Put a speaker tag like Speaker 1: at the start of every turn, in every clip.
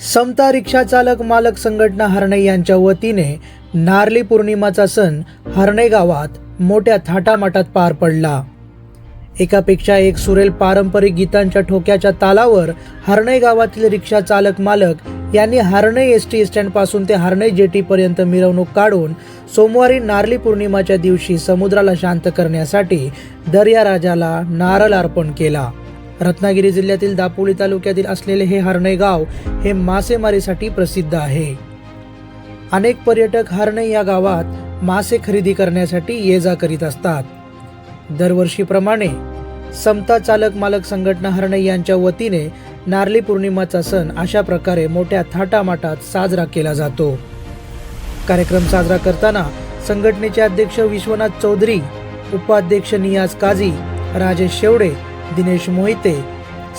Speaker 1: समता रिक्षा चालक मालक संघटना हरणे यांच्या वतीने नारली पौर्णिमाचा सण हर्णे गावात मोठ्या थाटामाटात पार पडला. एकापेक्षा एक सुरेल पारंपरिक गीतांच्या ठोक्याच्या तालावर हरणे गावातील रिक्षा चालक मालक यांनी हरणे एस टी स्टँडपासून ते हरणे जेटी पर्यंत मिरवणूक काढून सोमवारी नारली पौर्णिमाच्या दिवशी समुद्राला शांत करण्यासाठी दर्या राजाला नारळ अर्पण केला. रत्नागिरी जिल्ह्यातील दापोली तालुक्यातील असलेले हे हरणे गाव हे मासेमारीसाठी प्रसिद्ध आहे. अनेक पर्यटक हरणे या गावात मासे खरेदी करण्यासाठी ये जा करीत असतात. दरवर्षीप्रमाणे समता चालक मालक संघटना हरणे यांच्या वतीने नारली पौर्णिमाचा सण अशा प्रकारे मोठ्या थाटामाटात साजरा केला जातो. कार्यक्रम साजरा करताना संघटनेचे अध्यक्ष विश्वनाथ चौधरी उपाध्यक्ष नियाज काझी राजेश शेवडे दिनेश मोहिते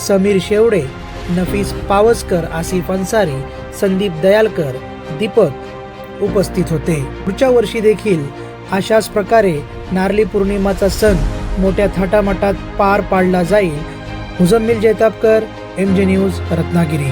Speaker 1: समीर शेवडे नफीस पावसकर आसिफ अन्सारी संदीप दयालकर दीपक उपस्थित होते. पुढच्या वर्षी देखील अशाच प्रकारे नारली पौर्णिमाचा सण मोठ्या थाटामाटात पार पाडला जाईल. Muzammil Jaitapkar M J news Ratnagiri.